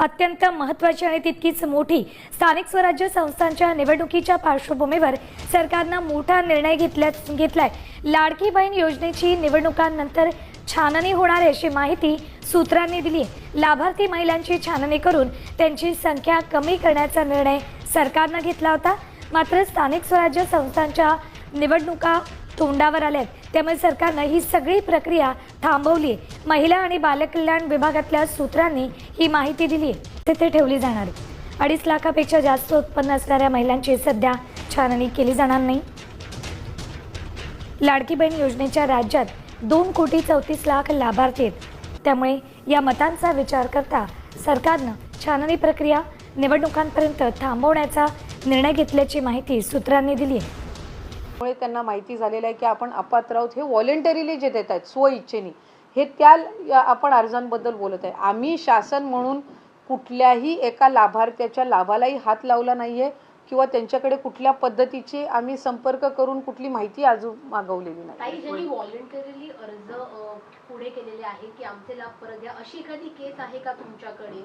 अत्यंत महत्त्वाची आणि तितकीच मोठी स्थानिक स्वराज्य संस्थांच्या निवडणुकीच्या पार्श्वभूमीवर सरकारनं मोठा निर्णय घेतल्या घेतलाय. लाडकी बहीण योजनेची निवडणुकांनंतर छाननी होणार आहे अशी माहिती सूत्रांनी दिली लाभार्थी महिलांची छाननी करून त्यांची संख्या कमी करण्याचा निर्णय सरकारनं घेतला होता. मात्र स्थानिक स्वराज्य संस्थांच्या निवडणुका तोंडावर आल्या आहेत त्यामुळे सरकारनं ही सगळी प्रक्रिया थांबवली आहे महिला आणि बालकल्याण विभागातल्या सूत्रांनी ही माहिती दिली आहे तिथे ठेवली जाणार अडीच लाखापेक्षा जास्त उत्पन्न असणाऱ्या महिलांची सध्या छाननी केली जाणार नाही. लाडकी बहीण योजनेच्या राज्यात दोन कोटी चौतीस लाख लाभार्थी आहेत. त्यामुळे या मतांचा विचार करता सरकारनं छाननी प्रक्रिया निवडणुकांपर्यंत थांबवण्याचा निर्णय घेतल्याची माहिती सूत्रांनी दिली आहे त्यामुळे त्यांना माहिती झालेलं आहे की आपण अपात्र आहोत. हे व्हॉलेंटरीली जे देत आहेत स्वइच्छेने हे त्या आपण अर्जांबद्दल बोलत आहे. आम्ही शासन म्हणून कुठल्याही एका लाभार्थ्याच्या लाभालाही हात लावला नाहीये किंवा त्यांच्याकडे कुठल्या पद्धतीचे आम्ही संपर्क करून कुठली माहिती अजून मागवलेली नाही. काही ज्यांनी व्हॉलेंटरीली अर्ज पुढे केलेले आहे की आमचे लाभ परत द्या अशी एखादी केस आहे का तुमच्याकडे?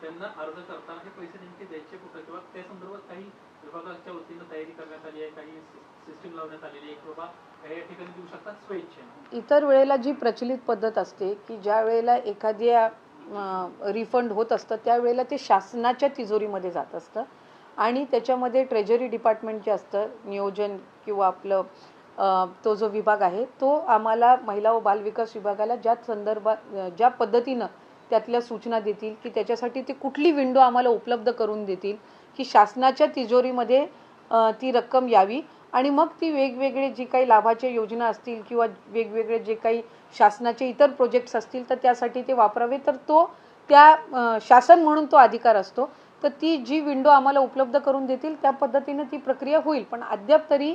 त्यांना अर्ज करताना हे पैसे नेमके द्यायचे कुठं? किंवा त्या संदर्भात काही विभागाच्या वतीनं तयारी करण्यात आली आहे काही सिस्टीम लावण्यात आलेली आहे की बाबा या ठिकाणी देऊ शकतात स्वेच्छेनं? इतर वेळेला जी प्रचलित पद्धत असते की ज्या वेळेला एखाद्या रिफंड होत असतं त्यावेळेला ते शासनाच्या तिजोरीमध्ये जात असतं. आणि त्याच्यामध्ये ट्रेजरी डिपार्टमेंट जे असतं नियोजन किंवा आपलं तो जो विभाग आहे तो आम्हाला महिला व बालविकास विभागाला ज्या संदर्भात ज्या पद्धतीनं त्यातल्या सूचना देतील की त्याच्यासाठी ते कुठली विंडो आम्हाला उपलब्ध करून देतील की शासनाच्या तिजोरीमध्ये ती रक्कम यावी. आणि मग ती वेगवेगळे जी काही लाभाच्या योजना असतील किंवा वेगवेगळे जे काही शासनाचे इतर प्रोजेक्ट्स असतील तर त्यासाठी ते वापरावे. तर तो त्या शासन म्हणून तो अधिकार असतो. तर ती जी विंडो आम्हाला उपलब्ध करून देतील त्या पद्धतीनं ती प्रक्रिया होईल. पण अद्याप तरी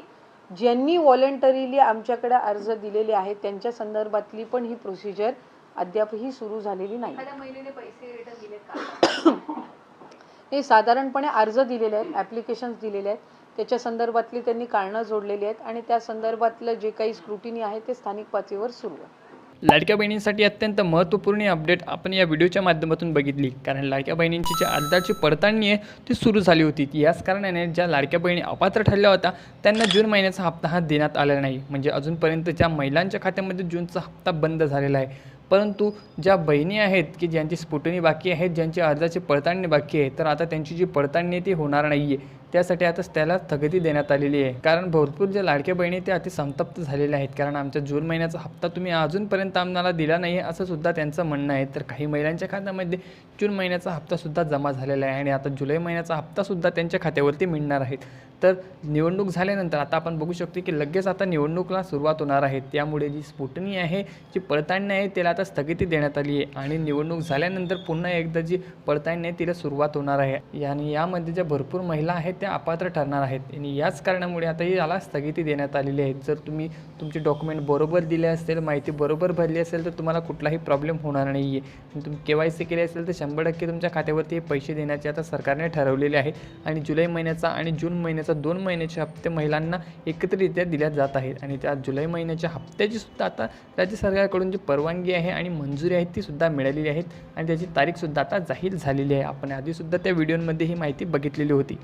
ज्यांनी व्हॉलेंटरीली आमच्याकडे अर्ज दिलेले आहेत त्यांच्या संदर्भातली पण ही प्रोसिजर अद्यापही सुरू झालेली नाही. एखाद्या महिलेने पैसे रिटर्न दिलेत का? हे साधारणपणे अर्ज दिलेले आहेत ॲप्लिकेशन्स दिलेले आहेत. त्याच्या संदर्भातली त्यांनी कारणं जोडलेली आहेत आणि त्या संदर्भातलं जे काही स्क्रुटिनी आहे ते स्थानिक पातळीवर सुरू आहे. लाडक्या बहिणींसाठी अत्यंत महत्त्वपूर्ण अपडेट आपण या व्हिडिओच्या माध्यमातून बघितली. कारण लाडक्या बहिणींची जी अर्जाची पडताळणी आहे ती सुरू झाली होती. याच कारणाने ज्या लाडक्या बहिणी अपात्र ठरल्या होत्या त्यांना जून महिन्याचा हप्ता हा देण्यात आलेला नाही. म्हणजे अजूनपर्यंत ज्या महिलांच्या खात्यामध्ये जूनचा हप्ता बंद झालेला आहे परंतु ज्या बहिणी आहेत की ज्यांची स्फुटणी बाकी आहेत ज्यांची अर्जाची पडताळणी बाकी आहे तर आता त्यांची जी पडताळणी आहे ती होणार नाही आहे त्यासाठी आता त्याला स्थगिती देण्यात आलेली आहे. कारण भरपूर ज्या लाडक्या बहिणी त्या अति संतप्त झालेल्या आहेत. कारण आमच्या जून महिन्याचा हप्ता तुम्ही अजूनपर्यंत आम्हाला दिला नाही आहे असं सुद्धा त्यांचं म्हणणं आहे. तर काही महिलांच्या खात्यामध्ये जून महिन्याचा हप्तासुद्धा जमा झालेला आहे आणि आता जुलै महिन्याचा हप्तासुद्धा त्यांच्या खात्यावरती मिळणार आहेत तर निवडणूक झाल्यानंतर आता आपण बघू शकतो की लगेच आता निवडणुकीला सुरुवात होणार आहे. त्यामुळे जी स्फुटणी आहे जी पडताळणी आहे त्याला आता स्थगिती देण्यात आली आहे. आणि निवडणूक झाल्यानंतर पुन्हा एकदा जी पडताळणी आहे तिला सुरुवात होणार आहे. आणि यामध्ये ज्या भरपूर महिला आहेत त्या अपात्र ठरणार आहेत. आणि याच कारणामुळे आता याला स्थगिती देण्यात आलेली आहे. जर तुम्ही तुमचे डॉक्युमेंट बरोबर दिले असेल माहिती बरोबर भरली असेल तर तुम्हाला कुठलाही प्रॉब्लेम होणार नाही आहे तुम्ही के वाय सी केली असेल तर शंभर टक्के तुमच्या खात्यावरती पैसे देण्याचे आता सरकारने ठरवलेले आहे. आणि जुलै महिन्याचा आणि जून महिन्याचा दोन महिन्याचे हप्ते महिलांना एकत्रितरित्या दिल्या जात आहेत. आणि त्या जुलै महिन्याच्या हप्त्याची सुद्धा आता राज्य सरकारकडून जी परवानगी आहे आणि मंजुरी आहे ती सुद्धा मिळालेली आहेत आणि त्याची तारीखसुद्धा आता जाहीर झालेली आहे. आपण आधीसुद्धा त्या व्हिडिओमध्ये ही माहिती बघितलेली होती.